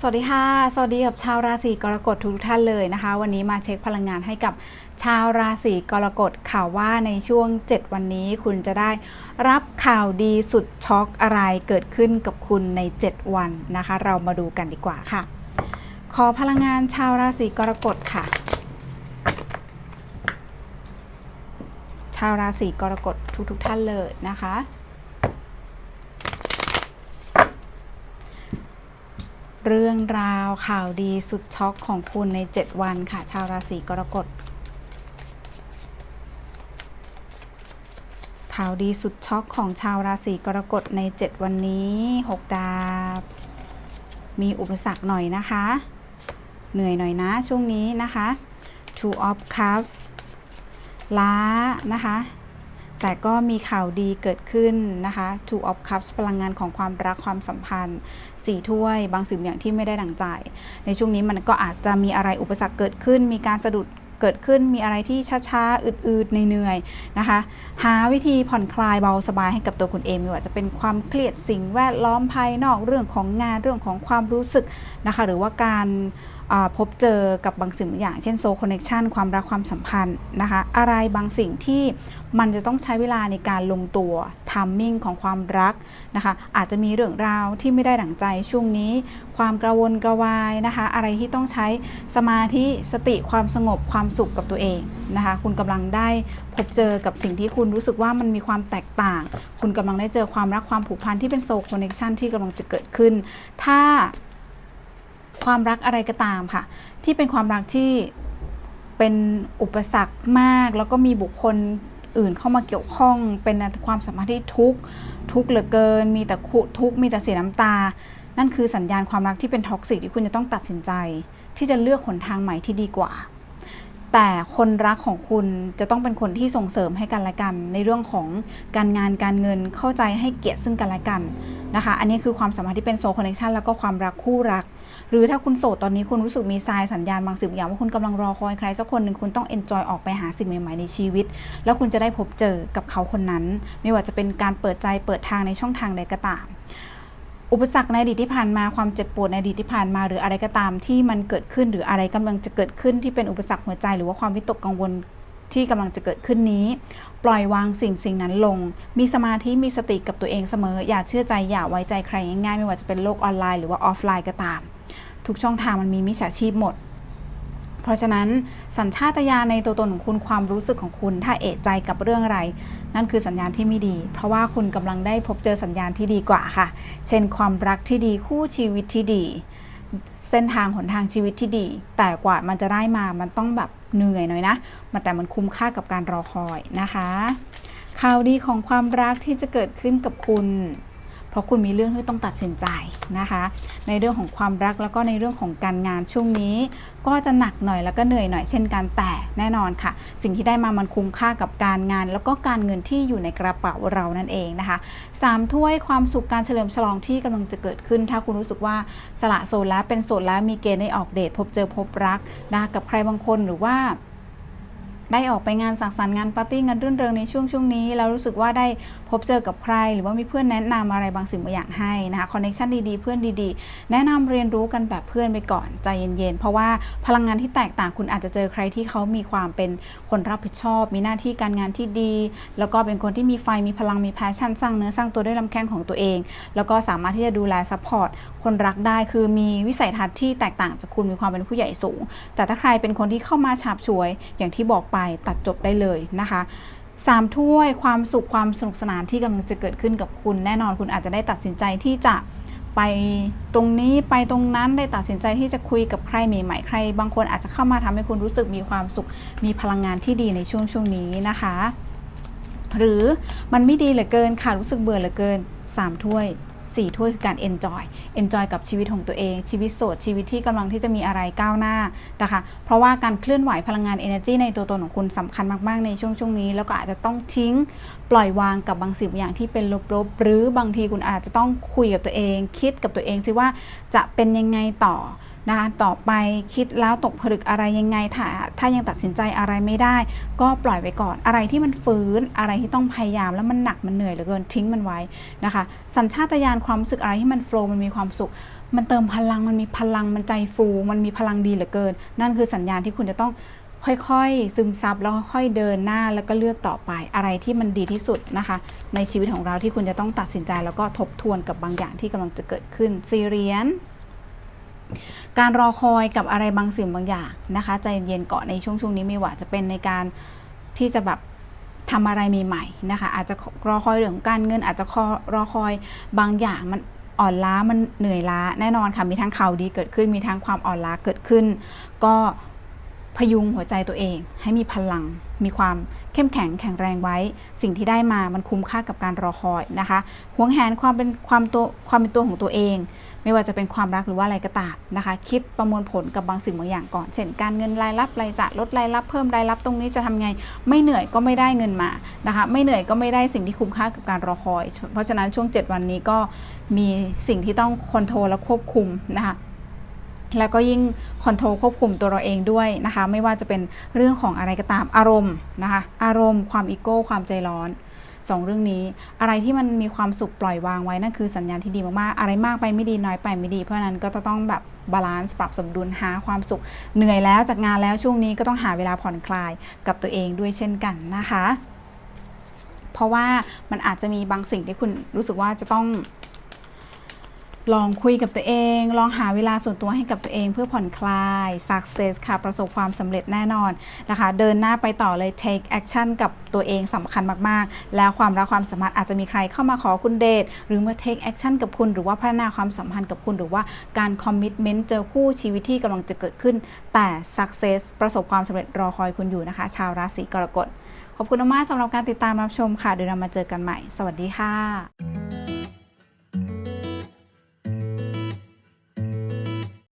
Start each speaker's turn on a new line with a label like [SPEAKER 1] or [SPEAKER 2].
[SPEAKER 1] สวัสดีค่ะ สวัสดีกับชาวราศีกรกฎทุกท่านเลยนะคะ วันนี้มาเช็คพลังงานให้กับชาวราศีกรกฎข่าวว่าในช่วง 7 วันนี้คุณจะได้รับข่าวดีสุดช็อกอะไรเกิดขึ้นกับคุณใน 7 วันนะคะ เรามาดูกันดีกว่าค่ะ ขอพลังงานชาวราศีกรกฎค่ะ ชาวราศีกรกฎทุกๆทท่านเลยนะคะ เรื่องราวข่าวดีสุดช็อกของคุณใน 7 วันค่ะ ชาวราศีกรกฎ ข่าวดีสุดช็อกของชาวราศีกรกฎใน 7 วันนี้ 6 ดาบ มีอุปสรรคหน่อยนะคะ เหนื่อยหน่อยนะช่วงนี้นะคะ two of cups ล้านะคะ แต่ก็มีข่าวดีเกิดขึ้นนะคะ two of cups พลังงานของความรักความสัมพันธ์สี่ถ้วย บางสิ่งอย่างที่ไม่ได้ดังใจ ในช่วงนี้มันก็อาจจะมีอะไรอุปสรรคเกิดขึ้น มีการสะดุด เกิดขึ้นมีอะไรที่ช้าๆอืดๆเหนื่อยๆนะคะ หาวิธีผ่อนคลายเบาสบายให้กับตัวคุณเองไม่ว่าจะเป็นความเครียดสิ่งแวดล้อมภายนอกเรื่องของงานเรื่องของความรู้สึกนะคะ หรือว่าการพบเจอกับบางสิ่งบางอย่างเช่นโซคอนเน c ชันความรักความสัมพันธ์นะคะ อะไรบางสิ่งที่มันจะต้องใช้เวลาในการลงตัวทามมิ่งของความรักนะคะ อาจจะมีเรื่องราวที่ไม่ได้ดั่งใจช่วงนี้ ความกระวนกระวายนะคะ อะไรที่ต้องใช้สมาธิสติความสงบความความสุขกับตัวเองนะคะ คุณกำลังได้พบเจอกับสิ่งที่คุณรู้สึกว่ามันมีความแตกต่าง คุณกำลังได้เจอความรักความผูกพันที่เป็นโซลคอนเน c ชันที่กำลังจะเกิดขึ้น ถ้าความรักอะไรก็ตามค่ะ ที่เป็นความรักที่เป็นอุปสรรคมาก แล้วก็มีบุคคลอื่นเข้ามาเกี่ยวข้องเป็นความสัมพันธ์ที่ทุกข์ทุกข์เหลือเกิน มีแต่คุทุกข์มีแต่เสียน้ำตา นั่นคือสัญญาณความรักที่เป็นท็อกซิกที่คุณจะต้องตัดสินใจ ที่จะเลือกหนทางใหม่ที่ดีกว่า แต่คนรักของคุณจะต้องเป็นคนที่ส่งเสริมให้กันและกัน ในเรื่องของการงานการเงินเข้าใจให้เกียรติซึ่งกันและกันนะคะ อันนี้คือความสัมพันธ์ที่เป็นโซคอนเนคชันแล้วก็ความรักคู่รัก หรือถ้าคุณโสดตอนนี้คุณรู้สึกมีทรายสัญญาณบางสิ่งบอย่างว่าคุณกำลังรอคอยใครสักคนหนึ่งคุณต้องเอนจอยออกไปหาสิ่งใหม่ๆในชีวิต แล้วคุณจะได้พบเจอกับเขาคนนั้น ไม่ว่าจะเป็นการเปิดใจเปิดทางในช่องทางใดก็ตาม อุปสรรคในอดีตที่ผ่านมาความเจ็บปวดในอดีตที่ผ่านมา หรืออะไรก็ตามที่มันเกิดขึ้น หรืออะไรกำลังจะเกิดขึ้นที่เป็นอุปสรรคหัวใจ หรือว่าความวิตกกังวลที่กำลังจะเกิดขึ้นนี้ ปล่อยวางสิ่งสิ่งนั้นลง มีสมาธิมีสติกับตัวเองเสมอ อย่าเชื่อใจอย่าไว้ใจใครง่ายๆ ไม่ว่าจะเป็นโลกออนไลน์หรือว่าออฟไลน์ก็ตาม ทุกช่องทางมันมีมิจฉาชีพหมด เพราะฉะนั้นสัญชาตญาณในตัวตนของคุณความรู้สึกของคุณ ถ้าเอะใจกับเรื่องอะไร นั่นคือสัญญาณที่ไม่ดี เพราะว่าคุณกำลังได้พบเจอสัญญาณที่ดีกว่าค่ะ เช่น ความรักที่ดีคู่ชีวิตที่ดี เส้นทางหนทางชีวิตที่ดี แต่กว่ามันจะได้มามันต้องแบบเหนื่อยหน่อยนะมันแต่มันคุ้มค่ากับการรอคอยนะคะข่าวดีของความรักที่จะเกิดขึ้นกับคุณ เพราะคุณมีเรื่องที่ต้องตัดสินใจนะคะ ในเรื่องของความรักแล้วก็ในเรื่องของการงานช่วงนี้ ก็จะหนักหน่อยแล้วก็เหนื่อยหน่อยเช่นกันแต่แน่นอนค่ะ สิ่งที่ได้มามันคุ้มค่ากับการงาน แล้วก็การเงินที่อยู่ในกระเป๋าเรานั่นเองนะคะสามถ้วยความสุขการเฉลิมฉลองที่กำลังจะเกิดขึ้น ถ้าคุณรู้สึกว่าสละโสดแล้วเป็นโสดแล้วมีเกณฑ์ได้ออกเดทพบเจอพบรักนะคะกับใครบางคนหรือว่า ได้ออกไปงานสังสรรค์งานปาร์ตี้งานรื่นเริงในช่วงช่วงนี้แล้วรู้สึกว่าได้พบเจอกับใคร หรือว่ามีเพื่อนแนะนำอะไรบางสิ่งบางอย่างให้นะคะคอนเนคชันดีๆ เพื่อนดีๆ แนะนำเรียนรู้กันแบบเพื่อนไปก่อนใจเย็นๆ เพราะว่าพลังงานที่แตกต่างคุณอาจจะเจอใครที่เขามีความเป็นคนรับผิดชอบ มีหน้าที่การงานที่ดี แล้วก็เป็นคนที่มีไฟมีพลังมีแพชชั่นสร้างเนื้อสร้างตัวด้วยลำแข้งของตัวเอง แล้วก็สามารถที่จะดูแลซัพพอร์ตคนรักได้คือมีวิสัยทัศน์ที่แตกต่างจากคุณมีความเป็นผู้ใหญ่สูง แต่ถ้าใครเป็นคนที่เข้ามาฉาบฉวยอย่างที่บอกไปตัดจบได้เลยนะคะสามถ้วยความสุขความสนุกสนานที่กำลังจะเกิดขึ้นกับคุณ แน่นอนคุณอาจจะได้ตัดสินใจที่จะไปตรงนี้ไปตรงนั้นได้ตัดสินใจที่จะคุยกับใครใหม่ๆใคร บางคนอาจจะเข้ามาทำให้คุณรู้สึกมีความสุขมีพลังงานที่ดีในช่วงช่วงนี้นะคะ หรือมันไม่ดีเหลือเกินค่ะรู้สึกเบื่อเหลือเกิน3ถ้วย 4 ถ้วยคือการ enjoy enjoy กับชีวิตของตัวเอง ชีวิตโสดชีวิตที่กำลังที่จะมีอะไรก้าวหน้านะคะ เพราะว่าการเคลื่อนไหวพลังงาน energy ในตัวตนของคุณสำคัญมาก ๆ ในช่วงช่วงนี้ แล้วก็อาจจะต้องทิ้งปล่อยวางกับบางสิ่งบางอย่างที่เป็นลบๆ หรือบางทีคุณอาจจะต้องคุยกับตัวเอง คิดกับตัวเองซิว่าจะเป็นยังไงต่อ นะคะต่อไปคิดแล้วตกผลึกอะไรยังไงถ้าถ้ายังตัดสินใจอะไรไม่ได้ ก็ปล่อยไว้ก่อนอะไรที่มันฟื้นอะไรที่ต้องพยายามแล้วมันหนักมันเหนื่อยเหลือเกินทิ้งมันไว้นะคะ สัญชาตญาณความรู้สึกอะไรที่มันโฟล์มันมีความสุข มันเติมพลังมันมีพลังมันใจฟู มันมีพลังดีเหลือเกิน นั่นคือสัญญาณที่คุณจะต้องค่อยๆ ซึมซับแล้วค่อยเดินหน้าแล้วก็เลือกต่อไปอะไรที่มันดีที่สุดนะคะ ในชีวิตของเราที่คุณจะต้องตัดสินใจแล้วก็ทบทวนกับบางอย่างที่กำลังจะเกิดขึ้นซีเรียน การรอคอยกับอะไรบางสิ่งบางอย่างนะคะ ใจเย็นๆก่อนในช่วงช่วงนี้ไม่ว่าจะเป็นในการที่จะแบบทำอะไรใหม่ๆนะคะ อาจจะรอคอยเรื่องการเงิน อาจจะรอคอยบางอย่างมันอ่อนล้ามันเหนื่อยล้าแน่นอนค่ะมีทั้งข่าวดีเกิดขึ้นมีทั้งความอ่อนล้าเกิดขึ้น ก็ พยุงหัวใจตัวเอง ให้มีพลัง มีความเข้มแข็งแข็งแรงไว้ สิ่งที่ได้มามันคุ้มค่ากับการรอคอยนะคะหวงแหนความเป็นความตัวความเป็นตัวของตัวเอง ไม่ว่าจะเป็นความรักหรือว่าอะไรก็ตามนะคะ คิดประมวลผลกับบางสิ่งบางอย่างก่อน เช่น การเงินรายรับรายจ่ายลดรายรับเพิ่มรายรับตรงนี้จะทำไง ไม่เหนื่อยก็ไม่ได้เงินมานะคะ ไม่เหนื่อยก็ไม่ได้สิ่งที่คุ้มค่ากับการรอคอย เพราะฉะนั้นช่วง 7 วันนี้ก็มีสิ่งที่ต้องคอนโทรลและควบคุมนะคะ แล้วก็ยิ่งคอนโทรลควบคุมตัวเราเองด้วยนะคะ ไม่ว่าจะเป็นเรื่องของอะไรก็ตามอารมณ์นะคะ อารมณ์ความอีโก้ความใจร้อนสองเรื่องนี้อะไรที่มันมีความสุขปล่อยวางไว้นั่นคือสัญญาณที่ดีมากๆ อะไรมากไปไม่ดีน้อยไปไม่ดี เพราะนั้นก็จะต้องแบบบาลานซ์ปรับสมดุลหาความสุข เหนื่อยแล้วจากงานแล้วช่วงนี้ก็ต้องหาเวลาผ่อนคลายกับตัวเองด้วยเช่นกันนะคะ เพราะว่ามันอาจจะมีบางสิ่งที่คุณรู้สึกว่าจะต้อง ลองคุยกับตัวเอง ลองหาเวลาส่วนตัวให้กับตัวเองเพื่อผ่อนคลาย success ค่ะ ประสบความสำเร็จแน่นอนนะคะ เดินหน้าไปต่อเลย take action กับตัวเองสำคัญมาก ๆ แล้วความรักความสามารถอาจจะมีใครเข้ามาขอคุณเดท หรือมา take action กับคุณ หรือว่าพัฒนาความสัมพันธ์กับคุณ หรือว่าการ commitment เจอคู่ชีวิตที่กำลังจะเกิดขึ้น แต่ success ประสบความสำเร็จรอคอยคุณอยู่นะคะ ชาวราศีกรกฎ ขอบคุณมากสำหรับการติดตามรับชมค่ะ เดี๋ยวเรามาเจอกันใหม่ สวัสดีค่ะ